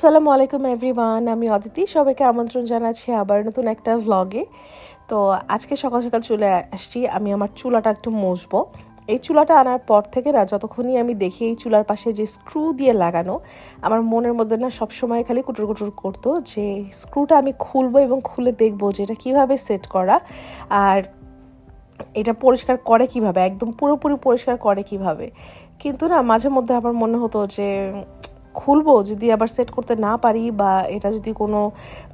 আসসালামু আলাইকুম এভরিওয়ান আমি অদিতি। সবাইকে আমন্ত্রণ জানাচ্ছি আবার নতুন একটা ভ্লগে তো আজকে সকাল সকাল চলে আসছি। আমি আমার চুলাটা একটু মুছবো। এই চুলাটা আনার পর থেকে না, যতক্ষণই আমি দেখি এই চুলার পাশে যে স্ক্রু দিয়ে লাগানো, আমার মনের মধ্যে না সবসময় খালি কুটুর কুটুর করতো যে স্ক্রুটা আমি খুলবো এবং খুলে দেখব যে এটা কীভাবে সেট করা আর এটা পরিষ্কার করে কীভাবে, একদম পুরোপুরি পরিষ্কার করে কীভাবে। কিন্তু না, মাঝে মধ্যে আমার মনে হতো যে খুলবো যদি আবার সেট করতে না পারি বা এটা যদি কোনো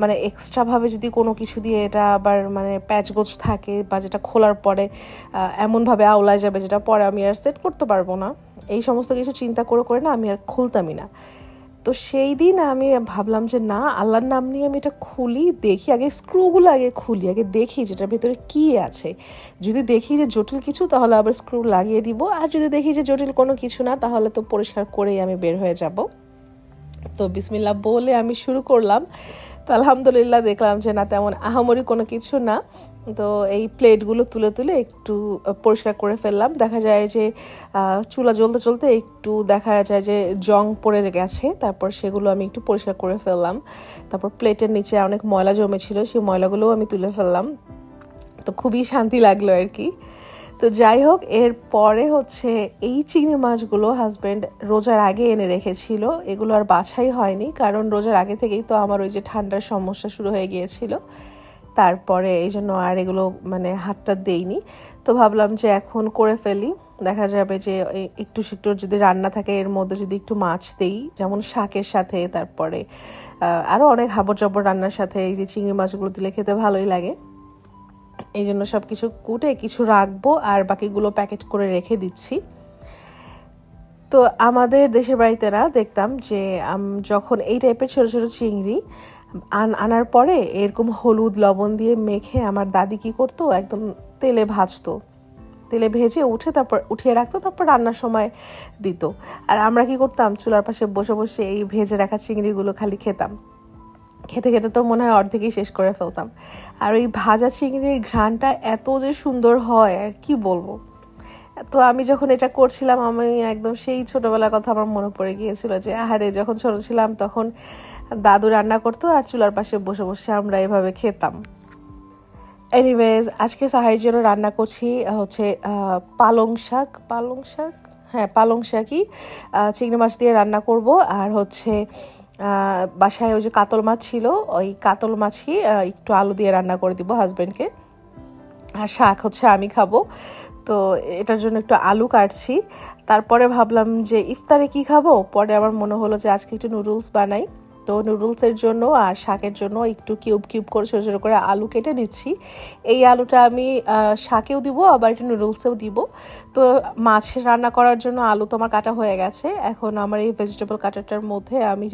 মানে এক্সট্রাভাবে যদি কোনো কিছু দিয়ে এটা আবার মানে প্যাচগোছ থাকে বা যেটা খোলার পরে এমনভাবে আওলায় যাবে যেটা পরে আমি আর সেট করতে পারব না। এই সমস্ত কিছু চিন্তা করে করে না আমি আর খুলতামই না। তো সেই দিন আমি ভাবলাম যে না, আল্লাহর নাম নিয়ে আমি এটা খুলি, দেখি আগে স্ক্রুগুলো আগে খুলি, আগে দেখি যেটার ভেতরে কি আছে। যদি দেখি যে জটিল কিছু, তাহলে আবার স্ক্রু লাগিয়ে দিব। আর যদি দেখি যে জটিল কোনো কিছু না, তাহলে তো পরিষ্কার করেই আমি বের হয়ে যাব। তো বিসমিল্লা বলে আমি শুরু করলাম। তো আলহামদুলিল্লাহ দেখলাম যে না, তেমন আহামরি কোনো কিছু না। তো এই প্লেটগুলো তুলে তুলে একটু পরিষ্কার করে ফেললাম। দেখা যায় যে চুলা জ্বলতে চলতে একটু দেখা যায় যে জং পড়ে গেছে। তারপর সেগুলো আমি একটু পরিষ্কার করে ফেললাম। তারপর প্লেটের নিচে অনেক ময়লা জমেছিল, সেই ময়লাগুলোও আমি তুলে ফেললাম। তো খুবই শান্তি লাগল আর কি। তো যাই হোক, এর পরে হচ্ছে এই চিংড়ি মাছগুলো হাজব্যান্ড রোজার আগে এনে রেখেছিল। এগুলো আর বাছাই হয়নি, কারণ রোজার আগে থেকেই তো আমার ওই যে ঠান্ডার সমস্যা শুরু হয়ে গিয়েছিল। তারপরে এই জন্য আর এগুলো মানে হাতটা দেইনি। তো ভাবলাম যে এখন করে ফেলি। দেখা যাবে যে একটু একটু যদি রান্না থাকে, এর মধ্যে যদি একটু মাছ দেই, যেমন শাকের সাথে, তারপরে আরও অনেক হাবড় জবর রান্নার সাথে এই যে চিংড়ি মাছগুলো দিলে খেতে ভালোই লাগে। এই জন্য সব কিছু কুটে কিছু রাখব আর বাকিগুলো প্যাকেট করে রেখে দিচ্ছি। তো আমাদের দেশের বাড়িতে না দেখতাম যে যখন এই টাইপের ছোটো ছোটো চিংড়ি আন, আনার পরে এরকম হলুদ লবণ দিয়ে মেখে আমার দাদি কী করতো? একদম তেলে ভাজতো। তেলে ভেজে উঠে তারপর, উঠিয়ে রাখতো, তারপর রান্নার সময় দিত। আর আমরা কি করতাম? চুলার পাশে বসে বসে এই ভেজে রাখা চিংড়িগুলো খালি খেতাম। খেতে খেতে তো মনে হয় অর্ধেকই শেষ করে ফেলতাম। আর ওই ভাজা চিংড়ির ঘ্রাণটা এত যে সুন্দর হয়, আর কি বলব? তো আমি যখন এটা করছিলাম, আমি একদম সেই ছোটোবেলার কথা আমার মনে পড়ে গিয়েছিল যে, আহারে, যখন ছোটো ছিলাম তখন দাদু রান্না করতো আর চুলার পাশে বসে বসে আমরা এভাবে খেতাম। এনিওয়েজ আজকে সাহারির জন্য রান্না করছি হচ্ছে পালং শাক। পালং শাক? হ্যাঁ পালং শাকই চিংড়ি মাছ দিয়ে রান্না করব। আর হচ্ছে বাসায় ওই যে কাতল মাছ ছিল, ওই কাতল মাছই একটু আলু দিয়ে রান্না করে দিব হাজব্যান্ডকে আর শাক হচ্ছে আমি খাব। তো এটার জন্য একটু আলু কাটছি। তারপরে ভাবলাম যে ইফতারে কি খাব? পরে আমার মনে হলো যে আজকে একটু নুডলস বানাই। তো নুডলসের জন্য আর শাকের জন্য একটু কিউব কিউব করে ছোটো ছোটো করে আলু কেটে নিচ্ছি। এই আলুটা আমি শাকেও দিব, আবার একটু নুডলসেও দিব। তো মাছ রান্না করার জন্য আলু তো আমার কাটা হয়ে গেছে। এখন আমার এই ভেজিটেবল কাটাটার মধ্যে আমি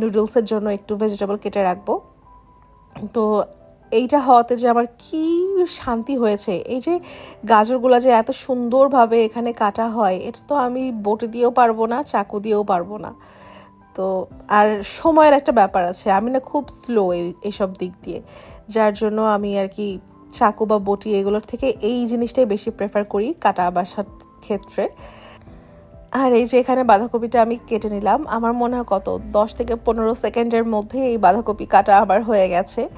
নুডলসের জন্য একটু ভেজিটেবল কেটে রাখব। তো এইটা হওয়াতে যে আমার কি শান্তি হয়েছে, এই যে গাজরগুলো যে এত সুন্দরভাবে এখানে কাটা হয়, এটা তো আমি বটে দিয়েও পারব না, চাকু দিয়েও পারব না। তো আর সময়ের একটা ব্যাপার আছে। আমি না খুব স্লো এইসব দিক দিয়ে। যার জন্য আমি আর কি চাকু বা বটি এগুলোর থেকে এই জিনিসটাই বেশি প্রেফার করি কাটা বাসার ক্ষেত্রে। আর এই যে এখানে বাঁধাকপিটা আমি কেটে নিলাম। আমার মনে হয় কত, দশ থেকে পনেরো সেকেন্ডের মধ্যে এই বাঁধাকপি কাটা আমার হয়ে গেছে।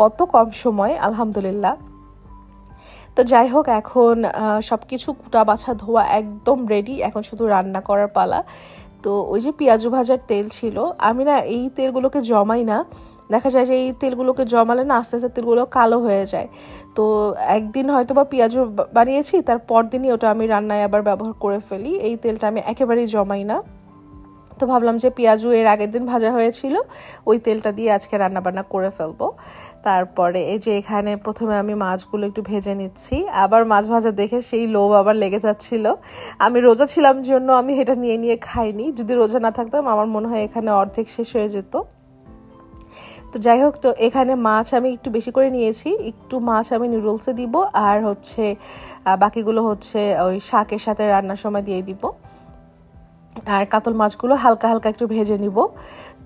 কত কম সময়, আলহামদুলিল্লাহ। তো যাই হোক, এখন সব কিছু কুটা বাছা ধোয়া একদম রেডি এখন শুধু রান্না করার পালা। তো ওই যে পেঁয়াজু ভাজার তেল ছিল, আমি না এই তেলগুলোকে জমাই না। দেখা যায় যে এই তেলগুলোকে জমালে না আস্তে আস্তে তেলগুলো কালো হয়ে যায়। তো একদিন হয়তো বা পেঁয়াজু বানিয়েছি, তার পরদিনই ওটা আমি রান্নায় আবার ব্যবহার করে ফেলি। এই তেলটা আমি একেবারেই জমাই না। তো ভাবলাম যে পেঁয়াজু এর আগের দিন ভাজা হয়েছিল, ওই তেলটা দিয়ে আজকে রান্না বান্না করে ফেলব। তারপরে এই যে এখানে প্রথমে আমি মাছগুলো একটু ভেজে নিচ্ছি, আবার মাছ ভাজা দেখে সেই লোভ আবার লেগে যাচ্ছিল। আমি রোজা ছিলাম জন্য আমি এটা নিয়ে নিয়ে খাইনি, যদি রোজা না থাকতাম আমার মনে হয় এখানে অর্ধেক শেষ হয়ে যেত। তো যাই হোক, তো এখানে মাছ আমি একটু বেশি করে নিয়েছি, একটু মাছ আমি নুডলসে দিব, আর হচ্ছে বাকিগুলো হচ্ছে ওই শাকের সাথে রান্নার সময় দিয়ে দিব। আর কাতল মাছগুলো হালকা হালকা একটু ভেজে নিব।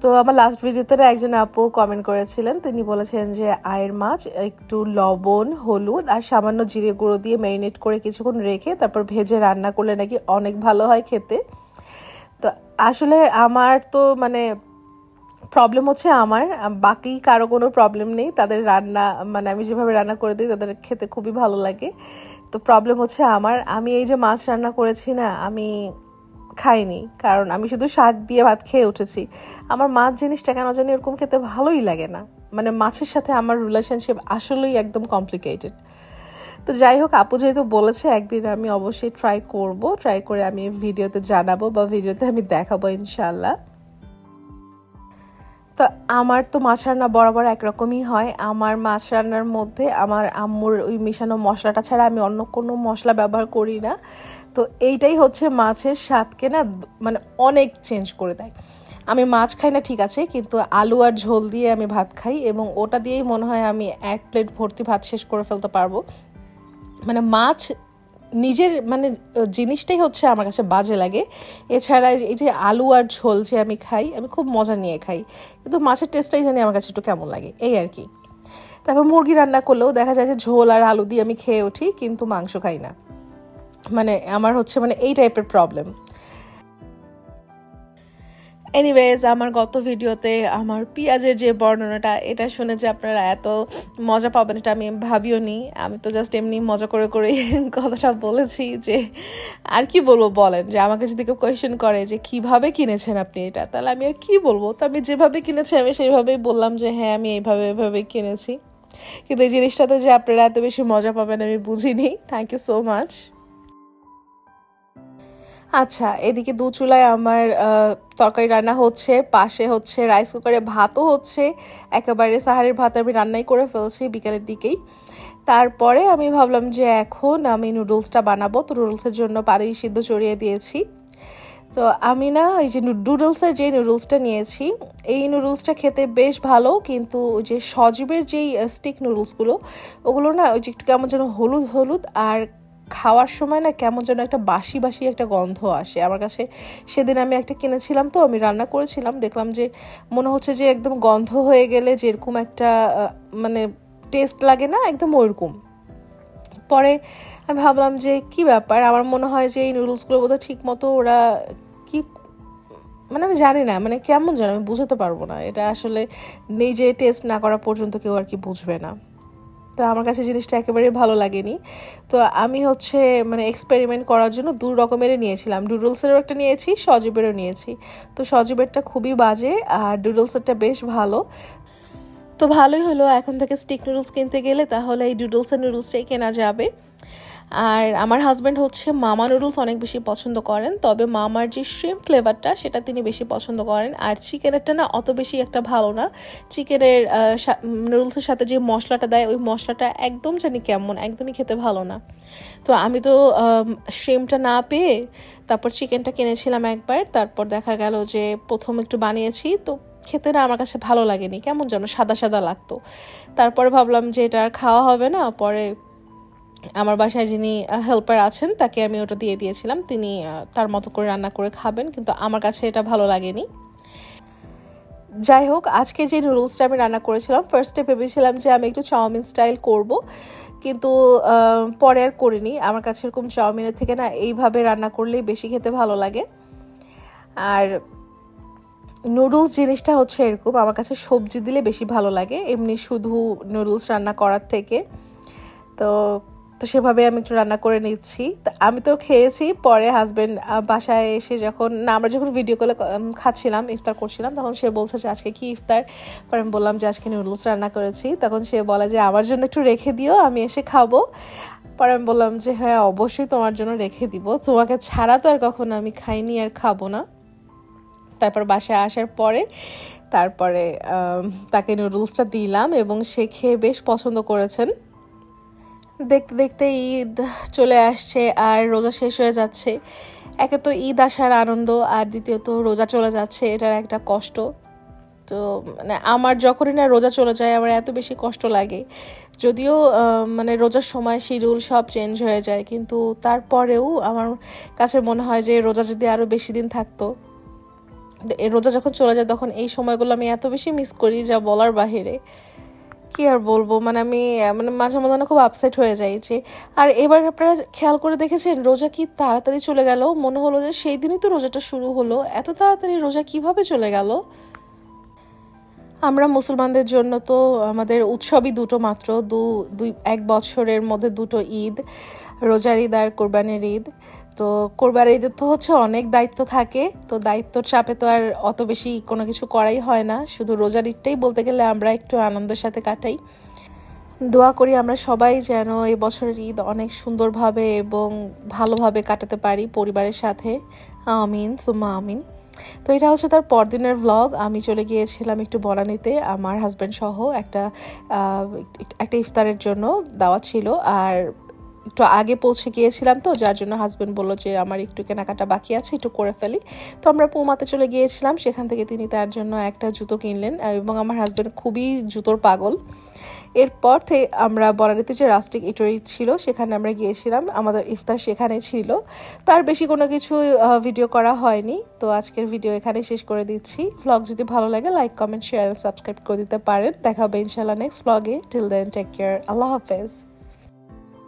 তো আমার লাস্ট ভিডিওতে একজন আপু কমেন্ট করেছিলেন, তিনি বলেছেন যে আয়ের মাছ একটু লবণ, হলুদ আর সামান্য জিরে গুঁড়ো দিয়ে ম্যারিনেট করে কিছুক্ষণ রেখে তারপর ভেজে রান্না করলে নাকি অনেক ভালো হয় খেতে। তো আসলে আমার তো মানে প্রবলেম হচ্ছে আমার বাকি কারও কোনো প্রবলেম নেই, তাদের রান্না মানে আমি যেভাবে রান্না করে দিই তাদের খেতে খুবই ভালো লাগে। তো প্রবলেম হচ্ছে আমার, আমি এই যে মাছ রান্না করেছি না, আমি খাইনি, কারণ আমি শুধু শাক দিয়ে ভাত খেয়ে উঠেছি। আমার মাছ জিনিসটা কেন জানি এরকম খেতে ভালোই লাগে না। মানে মাছের সাথে আমার রিলেশনশিপ আসলেই একদম কমপ্লিকেটেড তো যাই হোক, আপু যেহেতু বলেছে, একদিন আমি অবশ্যই ট্রাই করব ট্রাই করে আমি ভিডিওতে জানাব বা ভিডিওতে আমি দেখাবো ইনশাল্লাহ তো আমার তো মাছ রান্না বরাবর একরকমই হয়। আমার মাছ রান্নার মধ্যে আমার আম্মুর ওই মেশানো মশলাটা ছাড়া আমি অন্য কোনো মশলা ব্যবহার করি না। তো এইটাই হচ্ছে মাছের স্বাদকে না মানে অনেক চেঞ্জ করে দেয়। আমি মাছ খাই না, ঠিক আছে, কিন্তু আলু আর ঝোল দিয়ে আমি ভাত খাই এবং ওটা দিয়েই মনে হয় আমি এক প্লেট ভর্তি ভাত শেষ করে ফেলতে পারব। মানে মাছ নিজের মানে জিনিসটাই হচ্ছে আমার কাছে বাজে লাগে। এছাড়া এই যে আলু আর ঝোল যে আমি খাই, আমি খুব মজা নিয়ে খাই, কিন্তু মাছের টেস্টটাই জানি আমার কাছে একটু কেমন লাগে, এই আর কি। তারপর মুরগি রান্না করলেও দেখা যায় যে ঝোল আর আলু দিয়ে আমি খেয়ে উঠি, কিন্তু মাংস খাই না। মানে আমার হচ্ছে মানে এই টাইপের প্রবলেম এনিওয়েজ আমার গত ভিডিওতে আমার পেঁয়াজের যে বর্ণনাটা, এটা শুনে যে আপনারা এত মজা পাবেন এটা আমি ভাবিও নি। আমি তো জাস্ট এমনি মজা করে করে কথাটা বলেছি যে, আর কি বলব বলেন? যে আমাকে যদি কেউ কোয়েশ্চেন করে যে কীভাবে কিনেছেন আপনি এটা, তাহলে আমি আর কি বলব? তো আমি যেভাবে কিনেছি, আমি সেইভাবেই বললাম যে হ্যাঁ আমি এইভাবে এইভাবে কিনেছি। কিন্তু এই জিনিসটাতে যে আপনারা এত বেশি মজা পাবেন আমি বুঝিনি। থ্যাংক ইউ সো মাচ আচ্ছা এদিকে দু চুলায় আমার তরকারি রান্না হচ্ছে, পাশে হচ্ছে রাইস কুকারে ভাতও হচ্ছে, একেবারে সাহারের ভাত আমি রান্নাই করে ফেলছি বিকালের দিকেই। তারপরে আমি ভাবলাম যে এখন আমি নুডলসটা বানাবো, তো নুডলসের জন্য পানি সিদ্ধ চড়িয়ে দিয়েছি। তো আমি না, এই যে নুডলসের যে নুডলসটা নিয়েছি, এই নুডলসটা খেতে বেশ ভালো, কিন্তু ওই যে সজীবের যেই স্টিক নুডলসগুলো, ওগুলো না ওই যে একটু কেমন যেন হলুদ হলুদ, আর খাওয়ার সময় না কেমন যেন একটা বাসি বাসি একটা গন্ধ আসে। আমার কাছে সেদিন আমি একটা কিনেছিলাম তো, আমি রান্না করেছিলাম, দেখলাম যে মনে হচ্ছে যে একদম গন্ধ হয়ে গেলে যেরকম একটা মানে টেস্ট লাগে না, একদম ওইরকম পরে আমি ভাবলাম যে কি ব্যাপার, আমার মনে হয় যে এই নুডলসগুলো বোধহয় ঠিক মতো ওরা কি মানে আমি জানি না মানে কেমন যেন আমি বুঝাতে পারব না। এটা আসলে নিজে টেস্ট না করা পর্যন্ত কেউ আর কি বুঝবে না। তো আমার কাছে জিনিসটা একেবারে ভালো লাগেনি। তো আমি হচ্ছে মানে এক্সপেরিমেন্ট করার জন্য দু রকমেরই নিয়েছিলাম। ডুডলসেরও একটা নিয়েছি সজীবেরও নিয়েছি। তো সজীবেরটা খুবই বাজে আর ডুডলসেরটা বেশ ভালো। তো ভালোই হলো, এখন থেকে স্টিক নুডলস কিনতে গেলে তাহলে এই ডুডলসের নুডলসটাই কেনা যাবে। আর আমার হাজব্যান্ড হচ্ছে মামা নুডলস অনেক বেশি পছন্দ করেন, তবে মামার যে শ্রিম ফ্লেভারটা সেটা তিনি বেশি পছন্দ করেন। আর চিকেনেরটা না অত বেশি একটা ভালো না। চিকেনের নুডলসের সাথে যে মশলাটা দেয়, ওই মশলাটা একদম জানি কেমন, একদমই খেতে ভালো না। তো আমি তো শ্রিমটা না পেয়ে তারপর চিকেনটা কিনেছিলাম একবার, তারপর দেখা গেল যে প্রথম একটু বানিয়েছি, তো খেতে না আমার কাছে ভালো লাগেনি, কেমন যেন সাদা সাদা লাগতো। তারপরে ভাবলাম যে এটা আর খাওয়া হবে না, পরে আমার বাসায় যিনি হেল্পার আছেন, তাকে আমি ওটা দিয়ে দিয়েছিলাম। তিনি তার মতো করে রান্না করে খাবেন, কিন্তু আমার কাছে এটা ভালো লাগেনি। যাই হোক আজকে যে নুডলসটা আমি রান্না করেছিলাম ফার্স্টে ভেবেছিলাম যে আমি একটু চাউমিন স্টাইল করব, কিন্তু পরে আর করিনি। আমার কাছে এরকম চাউমিনের থেকে না, এইভাবে রান্না করলেই বেশি খেতে ভালো লাগে। আর নুডলস জিনিসটা হচ্ছে এরকম, আমার কাছে সবজি দিলে বেশি ভালো লাগে, এমনি শুধু নুডলস রান্না করার থেকে। তো তো সেভাবে আমি একটু রান্না করে নিচ্ছি। আমি তো খেয়েছি, পরে হাজবেন্ড বাসায় এসে যখন, না, আমরা যখন ভিডিও কলে খাচ্ছিলাম, ইফতার করছিলাম, তখন সে বলছে যে, আজকে কি ইফতার? পরে আমি বললাম যে, আজকে নুডলস রান্না করেছি। তখন সে বলে যে, আমার জন্য একটু রেখে দিও, আমি এসে খাব। পরে আমি বললাম যে হ্যাঁ অবশ্যই তোমার জন্য রেখে দিব। তোমাকে ছাড়া তো আর কখনো আমি খাইনি আর খাব না। তারপর বাসায় আসার পরে, তারপরে তাকে নুডলসটা দিলাম এবং সে খেয়ে বেশ পছন্দ করেছেন। দেখতে দেখতে ঈদ চলে আসছে আর রোজা শেষ হয়ে যাচ্ছে। একে তো ঈদ আসার আনন্দ আর দ্বিতীয়ত রোজা চলে যাচ্ছে, এটার একটা কষ্ট। তো মানে আমার যখনই না রোজা চলে যায়, আমার এত বেশি কষ্ট লাগে। যদিও মানে রোজার সময় শিডিউল সব চেঞ্জ হয়ে যায়, কিন্তু তারপরেও আমার কাছে মনে হয় যে রোজা যদি আরও বেশি দিন থাকতো রোজা যখন চলে যায়, তখন এই সময়গুলো আমি এত বেশি মিস করি যা বলার বাহিরে। কি আর বলব? মানে আমি মানে মাঝে মধ্যে না খুব আপসেট হয়ে যাই যে, আর এবার আপনারা খেয়াল করে দেখেছেন, রোজা কি তাড়াতাড়ি চলে গেল? মনে হলো যে সেই দিনই তো রোজাটা শুরু হলো। এত তাড়াতাড়ি রোজা কীভাবে চলে গেল? আমরা মুসলমানদের জন্য তো আমাদের উৎসবই দুটো মাত্র, দু, দুই, এক বছরের মধ্যে দুটো ঈদ, রোজার ঈদ আর কোরবানির ঈদ। তো কোরবানির ঈদের তো হচ্ছে অনেক দায়িত্ব থাকে, তো দায়িত্বর চাপে তো আর অত বেশি কোনো কিছু করাই হয় না। শুধু রোজার ঈদটাই বলতে গেলে আমরা একটু আনন্দের সাথে কাটাই। দোয়া করি আমরা সবাই যেন এই বছরের ঈদ অনেক সুন্দরভাবে এবং ভালোভাবে কাটাতে পারি পরিবারের সাথে। আমিন সুমা আমিন। তো এটা হচ্ছে তার পরদিনের ভ্লগ আমি চলে গিয়েছিলাম একটু বনানীতে, আমার হাজব্যান্ড সহ একটা একটা ইফতারের জন্য দাওয়া ছিল। আর একটু আগে পৌঁছে গিয়েছিলাম তো, যার জন্য হাজব্যান্ড বলল যে আমার একটু কেনাকাটা বাকি আছে, একটু করে ফেলি। তো আমরা পুমাতে চলে গিয়েছিলাম, সেখান থেকে তিনি তার জন্য একটা জুতো কিনলেন এবং আমার হাজব্যান্ড খুবই জুতোর পাগল। এরপর থেকে আমরা বনানীতে যে রাস্টিক ইটারি ছিল, সেখানে আমরা গিয়েছিলাম, আমাদের ইফতার সেখানে ছিল। তার বেশি কোনো কিছু ভিডিও করা হয়নি, তো আজকের ভিডিও এখানে শেষ করে দিচ্ছি। ভ্লগ যদি ভালো লাগে লাইক কমেন্ট শেয়ার সাবস্ক্রাইব করে দিতে পারেন। দেখা হবে ইনশাল্লাহ নেক্সট ভ্লগে টিল দেন টেক কেয়ার আল্লাহ হাফেজ।